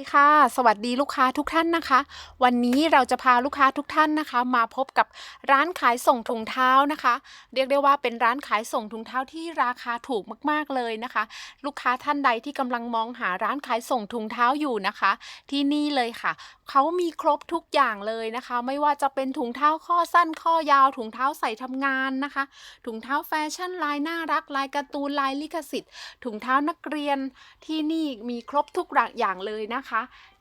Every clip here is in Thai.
สวัสดีค่ะ สวัสดีลูกค้าทุกท่านนะคะ วันนี้เราจะพาลูกค้าทุกท่านนะคะ มาพบกับร้านขายส่งถุงเท้านะคะ เรียกได้ว่าเป็นร้านขายส่งถุงเท้าที่ราคาถูกมากๆเลยนะคะ ลูกค้าท่านใดที่กำลังมองหาร้านขายส่งถุงเท้าอยู่นะคะ ที่นี่เลยค่ะเขามีครบทุกอย่างเลยนะคะ ไม่ว่าจะเป็นถุงเท้าข้อสั้นข้อยาว ถุงเท้าใส่ทำงานนะคะ ถุงเท้าแฟชั่นลายน่ารักลายการ์ตูนลายลิขสิทธิ์ถุงเท้านักเรียนที่นี่มีครบทุกอย่างเลยนะคะ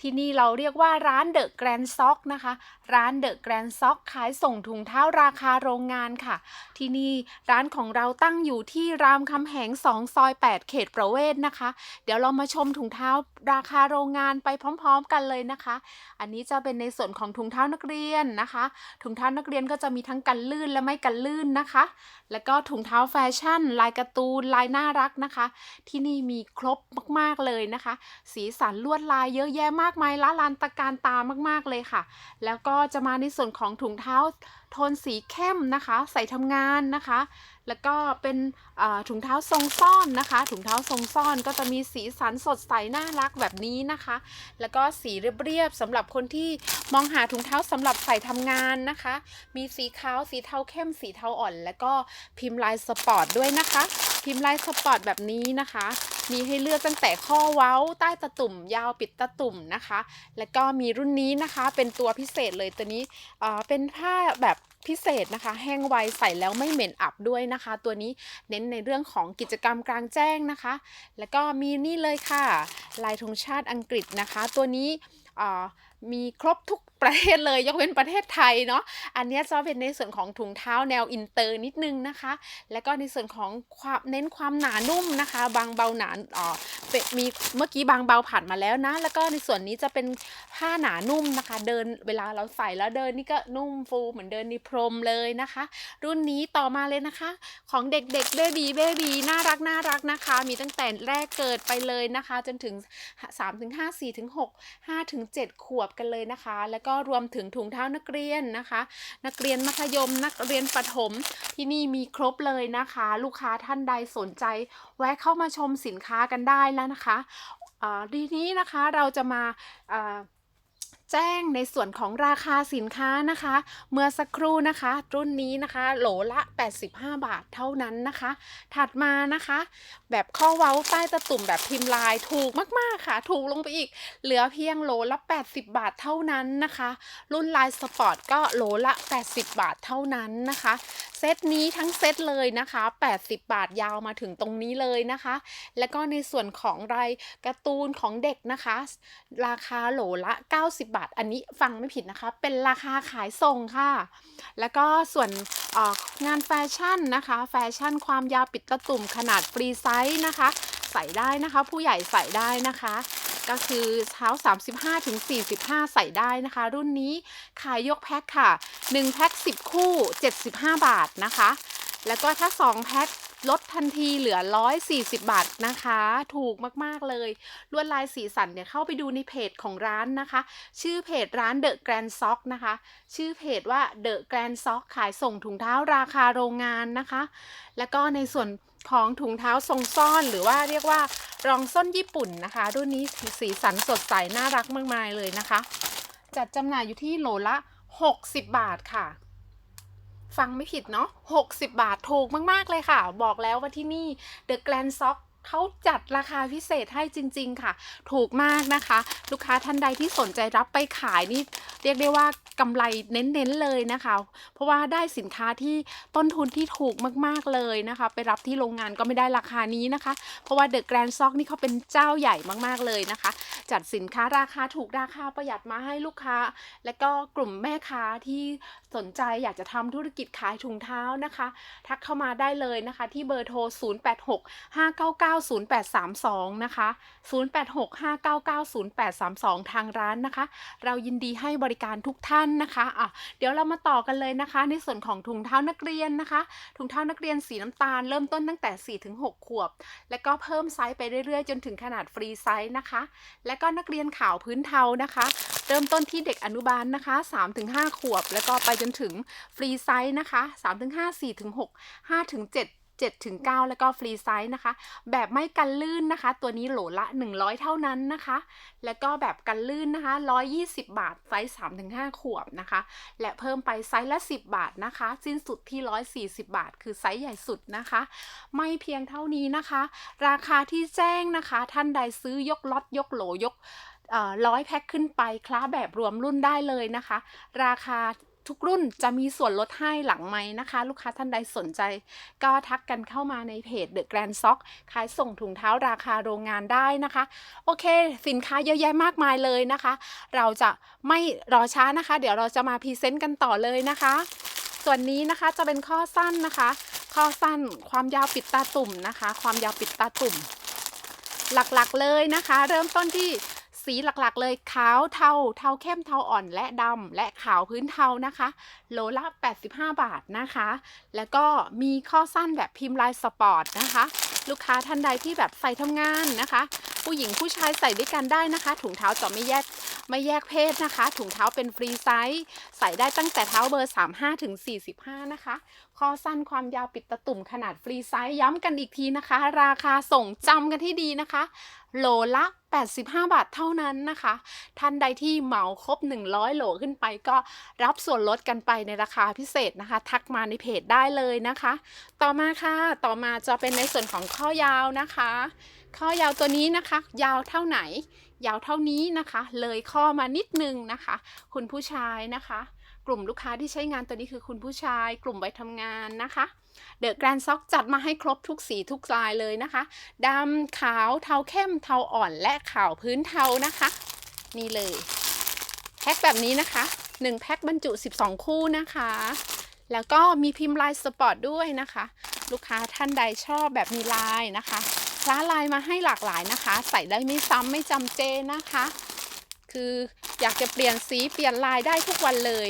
ที่นี่เราเรียกว่าร้านเดอะแกรนซ็อกนะคะ ร้านเดอะแกรนซ็อกขายส่งถุงเท้าราคาโรงงานค่ะ ที่นี่ร้านของเราตั้งอยู่ที่รามคำแหง 2 ซอย 8 เขตประเวศนะคะ เดี๋ยวเรามาชมถุงเท้าราคาโรงงานไปพร้อม ๆ กันเลยนะคะ อันนี้จะเป็นในส่วนของถุงเท้านักเรียนนะคะ ถุงเท้านักเรียนก็จะมีทั้งกันลื่นและไม่กันลื่นนะคะ แล้วก็ถุงเท้าแฟชั่น ลายการ์ตูนลายน่ารักนะคะ ที่นี่มีครบมากๆเลยนะคะ สีสันลวดลายเยเยอะแยะมากมายละลานตะการตามากๆเลยค่ะ แล้วก็จะมาในส่วนของถุงเท้าโทนสีเข้มนะคะ ใส่ทำงานนะคะ แล้วก็เป็นถุงเท้าทรงซ่อนนะคะ ถุงเท้าทรงซ่อนก็จะมีสีสันสดใสน่ารักแบบนี้นะคะ แล้วก็สีเรียบๆสำหรับคนที่มองหาถุงเท้าสำหรับใส่ทำงานนะคะ มีสีขาวสีเทาเข้มสีเทาอ่อน แล้วก็พิมพ์ลายสปอร์ตด้วยนะคะ พิมพ์ลายสปอร์ตแบบนี้นะคะ มีให้เลือกตั้งแต่ข้อเว้าใต้ตะตุ่ม ยาวปิดตะตุ่มนะคะ แล้วก็มีรุ่นนี้นะคะเป็นตัวพิเศษเลยตัวนี้เอ่อเป็นผ้าแบบพิเศษนะคะ แห้งไวใส่แล้วไม่เหม็นอับด้วยนะคะ ตัวนี้เน้นในเรื่องของกิจกรรมกลางแจ้งนะคะ แล้วก็มีนี่เลยค่ะ ลายธงชาติอังกฤษนะคะ ตัวนี้เอ่อ มีครบทุกประเทศเลยยกเว้นประเทศไทยเนาะอันนี้จะเป็นในส่วนของถุงเท้าแนวอินเตอร์นิดนึงนะคะ แล้วก็ในส่วนของความเน้นความหนานุ่มนะคะ บางเบาหนาอ่อเปมีเมื่อกี้บางเบาผ่านมาแล้วนะ แล้วก็ในส่วนนี้จะเป็นผ้าหนานุ่มนะคะ เดินเวลาเราใส่แล้วเดินนี่ก็นุ่มฟูเหมือนเดินในพรมเลยนะคะ รุ่นนี้ต่อมาเลยนะคะ ของเด็กๆเบบีเบบีน่ารักน่ารักนะคะ มีตั้งแต่แรกเกิดไปเลยนะคะ จนถึง3ถึง5 4ถึง6 5ถึง7ขวบกันเลยนะคะ แล้วก็รวมถึงถุงเท้านักเรียนนะคะ นักเรียนมัธยมนักเรียนประถมที่นี่มีครบเลยนะคะ ลูกค้าท่านใดสนใจ แวะเข้ามาชมสินค้ากันได้แล้วนะคะทีนี้นะคะเราจะมา แจ้งในส่วนของราคาสินค้านะคะ เมื่อสักครู่นะคะ รุ่นนี้นะคะ โหลละ 85 บาทเท่านั้นนะคะ ถัดมานะคะ แบบข้อเว้าใต้ตะตุ่มแบบพิมพ์ลายถูกมากๆค่ะ ถูกลงไปอีก เหลือเพียงโหลละ 80 บาทเท่านั้นนะคะ รุ่นลายสปอร์ตก็โหลละ 80 บาทเท่านั้นนะคะ เซตนี้ทั้งเซตเลยนะคะ 80 บาทยาวมาถึงตรงนี้เลยนะคะ แล้วก็ในส่วนของรายการ์ตูนของเด็กนะคะ ราคาโหลละ 90 บาท อันนี้ฟังไม่ผิดนะคะ เป็นราคาขายส่งค่ะ แล้วก็ส่วนงานแฟชั่นนะคะ แฟชั่นความยาวปิดตะตุ่มขนาดฟรีไซส์นะคะ ใส่ได้นะคะ ผู้ใหญ่ใส่ได้นะคะ ก็คือเท้า 35ถึง45 ใส่ได้นะคะ รุ่นนี้ขายยกแพ็คค่ะ1แพ็ค10 คู่ 75 บาทนะคะ แล้วก็ถ้า 2 แพ็คลดทันทีเหลือ 140 บาทนะคะ ถูกมาก ๆ เลย ลวดลายสีสันเนี่ยเข้าไปดูในเพจของร้านนะคะ ชื่อเพจร้าน The Grand Sock นะคะ ชื่อเพจว่า The Grand Sock ขายส่งถุงเท้าราคาโรงงานนะคะ แล้วก็ในส่วน ของถุงเท้าทรงซ่อนหรือว่าเรียกว่ารองส้นญี่ปุ่นนะคะ รุ่นนี้สีสันสดใสน่ารักมากมายเลยนะคะ จัดจำหน่ายอยู่ที่โหลละ 60 บาทค่ะ ฟังไม่ผิดเนาะ60 บาทถูกมาก ๆ เลยค่ะ บอกแล้วว่าที่นี่ The Grand Sock เขาจัดราคาพิเศษให้จริง ๆ ค่ะ ถูกมากนะคะ ลูกค้าท่านใดที่สนใจรับไปขายนี่เรียกได้ว่ากำไรเน้นๆเลยนะคะ เพราะว่าได้สินค้าที่ต้นทุนที่ถูกมากๆเลยนะคะ ไปรับที่โรงงานก็ไม่ได้ราคานี้นะคะ เพราะว่าเดอะแกรนด์ซ็อกนี่เขาเป็นเจ้าใหญ่มากๆเลยนะคะ จัดสินค้าราคาถูกราคาประหยัดมาให้ลูกค้า และก็กลุ่มแม่ค้าที่สนใจอยากจะทำธุรกิจขายถุงเท้านะคะ ทักเข้ามาได้เลยนะคะ ที่เบอร์โทร080832นะคะ 0865990832 ทางร้านนะคะ เรายินดีให้บริการทุกท่านนะคะอะเดี๋ยวเรามาต่อกันเลยนะคะ ในส่วนของถุงเท้านักเรียนนะคะ ถุงเท้านักเรียนสีน้ำตาลเริ่มต้นตั้งแต่4-6ขวบ แล้วก็เพิ่มไซส์ไปเรื่อยๆ จนถึงขนาดฟรีไซส์นะคะ และก็นักเรียนขาวพื้นเทานะคะ เริ่มต้นที่เด็กอนุบาลนะคะ3-5 ขวบ แล้วก็ไปจนถึงฟรีไซส์นะคะ3-5 4-6 5-7 7-9 แล้วก็ฟรีไซส์นะคะ แบบไม่กันลื่นนะคะ ตัวนี้โหลละ 100 เท่านั้นนะคะ แล้วก็แบบกันลื่นนะคะ 120 บาทไซส์3-5 ขวบนะคะ และเพิ่มไปไซส์ละ 10 บาทนะคะ สิ้นสุดที่ 140 บาท คือไซส์ใหญ่สุดนะคะ ไม่เพียงเท่านี้นะคะ ราคาที่แจ้งนะคะ ท่านใดซื้อยกล็อตยกโหลยกร้อยแพ็คขึ้นไปคล้าแบบรวมรุ่นได้เลยนะคะ ราคา ทุกรุ่นจะมีส่วนลดให้หลังไม้นะคะ ลูกค้าท่านใดสนใจ ก็ทักกันเข้ามาในเพจ The Grand Sock ขายส่งถุงเท้าราคาโรงงานได้นะคะ โอเค สินค้าเยอะแยะมากมายเลยนะคะ เราจะไม่รอช้านะคะ เดี๋ยวเราจะมาพรีเซนต์กันต่อเลยนะคะ ส่วนนี้นะคะจะเป็นข้อสั้นนะคะ ข้อสั้นความยาวปิดตาตุ่มนะคะ ความยาวปิดตาตุ่ม หลักๆเลยนะคะ เริ่มต้นที่ สีหลักๆเลยขาวเทาเทาเข้มเทาอ่อนและดำและขาวพื้นเทานะคะ โลละ 85 บาทนะคะ แล้วก็มีข้อสั้นแบบพิมพ์ลายสปอร์ตนะคะ ลูกค้าท่านใดที่แบบใส่ทำงานนะคะ ผู้หญิงผู้ชายใส่ด้วยกันได้นะคะ ถุงเท้าจะไม่แยกไม่แยกเพศนะคะ ถุงเท้าเป็นฟรีไซส์ ใส่ได้ตั้งแต่เท้าเบอร์ 35 ถึง 45 นะคะ ข้อสั้นความยาวปิดตะตุ่มขนาดฟรีไซส์ย้ำกันอีกทีนะคะ ราคาส่งจำกันที่ดีนะคะ โหลละ 85 บาทเท่านั้นนะคะ ท่านใดที่เหมาครบ 100 โหลขึ้นไปก็รับส่วนลดกันไปในราคาพิเศษนะคะ ทักมาในเพจได้เลยนะคะ ต่อมาค่ะ ต่อมาจะเป็นในส่วนของข้อยาวนะคะ ข้อยาวตัวนี้นะคะ ยาวเท่าไหน ยาวเท่านี้นะคะ เลยข้อมานิดนึงนะคะ คุณผู้ชายนะคะ กลุ่มลูกค้าที่ใช้งานตัวนี้คือคุณผู้ชาย กลุ่มไว้ทำงานนะคะ เดอะแกรนซ็อกจัดมาให้ครบทุกสีทุกลายเลยนะคะดำขาวเทาเข้มเทาอ่อนและขาวพื้นเทานะคะ นี่เลยแพ็คแบบนี้นะคะ1แพ็คบรรจุ 12 คู่นะคะ แล้วก็มีพิมพ์ลายสปอร์ตด้วยนะคะ ลูกค้าท่านใดชอบแบบมีลายนะคะคล้าลายมาให้หลากหลายนะคะ ใส่ได้ไม่ซ้ำไม่จำเจนะคะ คืออยากจะเปลี่ยนสีเปลี่ยนลายได้ทุกวันเลย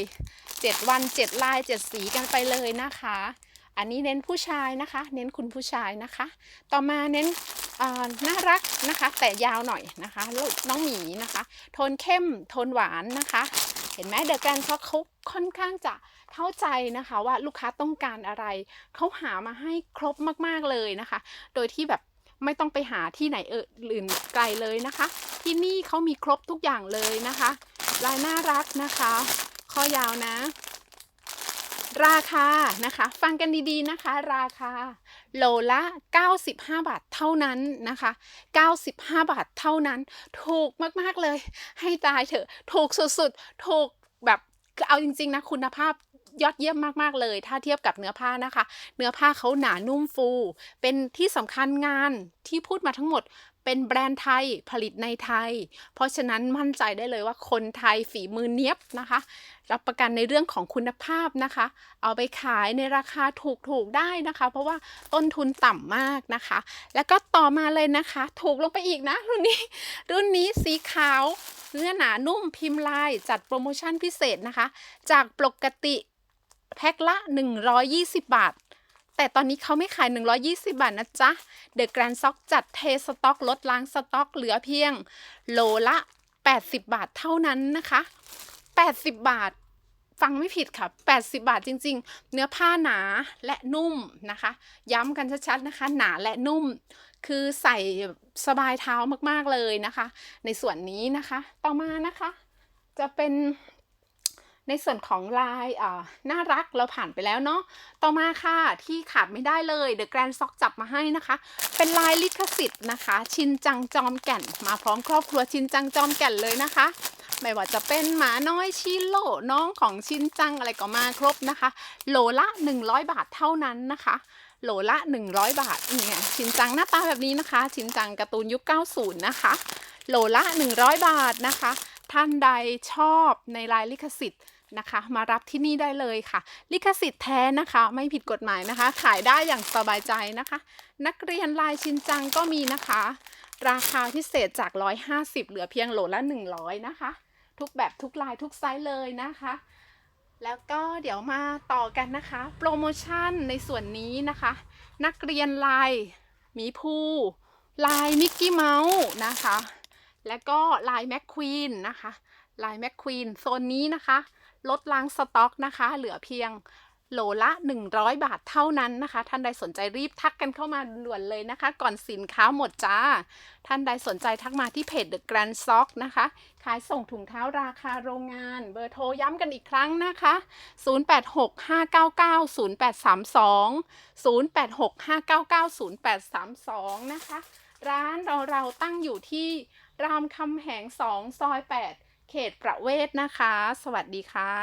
7 วัน 7 ลาย 7 สีกันไปเลยนะคะ อันนี้เน้นผู้ชายนะคะ เน้นคุณผู้ชายนะคะ ต่อมาเน้นน่ารักนะคะ แต่ยาวหน่อยนะคะลูกน้องหมีนะคะ โทนเข้มโทนหวานนะคะ เห็นไหมเดอะแกรนเขาเขาค่อนข้างจะเข้าใจนะคะว่าลูกค้าต้องการอะไร เขาหามาให้ครบมากๆเลยนะคะ โดยที่แบบไม่ต้องไปหาที่ไหนเอออื่นไกลเลยนะคะ ที่นี่เขามีครบทุกอย่างเลยนะคะลายน่ารักนะคะ ข้อยาวนะ ราคานะคะ ฟังกันดีๆนะคะ ราคาโลละ 95 บาทเท่านั้นนะคะ 95 บาทเท่านั้น ถูกมากๆเลย ให้ตายเถอะ ถูกสุดๆ ถูกแบบเอาจริงๆนะคุณภาพยอดเยี่ยมมาก ๆ เลย ถ้าเทียบกับเนื้อผ้านะคะ เนื้อผ้าเขาหนานุ่มฟู เป็นที่สำคัญงานที่พูดมาทั้งหมด เป็นแบรนด์ไทยผลิตในไทย เพราะฉะนั้นมั่นใจได้เลยว่าคนไทยฝีมือเนี้ยบนะคะ รับประกันในเรื่องของคุณภาพนะคะ เอาไปขายในราคาถูกๆได้นะคะ เพราะว่าต้นทุนต่ำมากนะคะ แล้วก็ต่อมาเลยนะคะ ถูกลงไปอีกนะรุ่นนี้ รุ่นนี้สีขาวเนื้อหนานุ่มพิมพ์ลายจัดโปรโมชั่นพิเศษนะคะ จากปกติแพ็คละ 120 บาท แต่ตอนนี้เขาไม่ขาย 120 บาทนะจ๊ะ เดอะแกรนซ็อกจัดเทสต็อกลดล้างสต็อกเหลือเพียงโลละ 80 บาทเท่านั้นนะคะ 80 บาทฟังไม่ผิดค่ะ 80 บาทจริง ๆ เนื้อผ้าหนาและนุ่มนะคะ ย้ำกันชัดๆนะคะ หนาและนุ่ม คือใส่สบายเท้ามากๆเลยนะคะ ในส่วนนี้นะคะ ต่อมานะคะ จะเป็น ในส่วนของลายน่ารักเราผ่านไปแล้วเนาะ ต่อมาค่ะที่ขาดไม่ได้เลย The Grand Sock จับมาให้นะคะ เป็นลายลิขสิทธิ์นะคะ ชินจังจอมแก่น มาพร้อมครอบครัวชินจังจอมแก่นเลยนะคะ ไม่ว่าจะเป็นหมาน้อยชิโร่น้องของชินจังอะไรก็มาครบนะคะโหลละ 100 บาทเท่านั้นนะคะโหลละ 100 บาทเนี่ยชินจังหน้าตาแบบนี้นะคะ ชินจังการ์ตูนยุค 90 นะคะ โหลละ 100 บาทนะคะ ท่านใดชอบในลายลิขสิทธิ์ นะคะ มารับที่นี่ได้เลยค่ะ ลิขสิทธิ์แท้นะคะ ไม่ผิดกฎหมายนะคะ ขายได้อย่างสบายใจนะคะ นักเรียนลายชินจังก็มีนะคะ ราคาพิเศษจาก 150 เหลือเพียงโหลละ 100 นะคะ ทุกแบบทุกลายทุกไซส์เลยนะคะแล้วก็เดี๋ยวมาต่อกันนะคะ โปรโมชั่นในส่วนนี้นะคะ นักเรียนลายหมีภูลายมิกกี้เมาส์นะคะ แล้วก็ลายแม็กควีนนะคะ ลายแม็กควีนโซนนี้นะคะ ลดล้างสต็อกนะคะ เหลือเพียงโหลละ 100 บาทเท่านั้นนะคะ ท่านใดสนใจรีบทักกันเข้ามาด่วนเลยนะคะ ก่อนสินค้าหมดจ้า ท่านใดสนใจทักมาที่เพจ The Grand Sock นะคะ ขายส่งถุงเท้าราคาโรงงาน เบอร์โทรย้ำกันอีกครั้งนะคะ 0865990832 0865990832 นะคะ ร้านเราเราตั้งอยู่ที่รามคำแหง 2 ซอย 8 เขตประเวศนะคะ สวัสดีค่ะ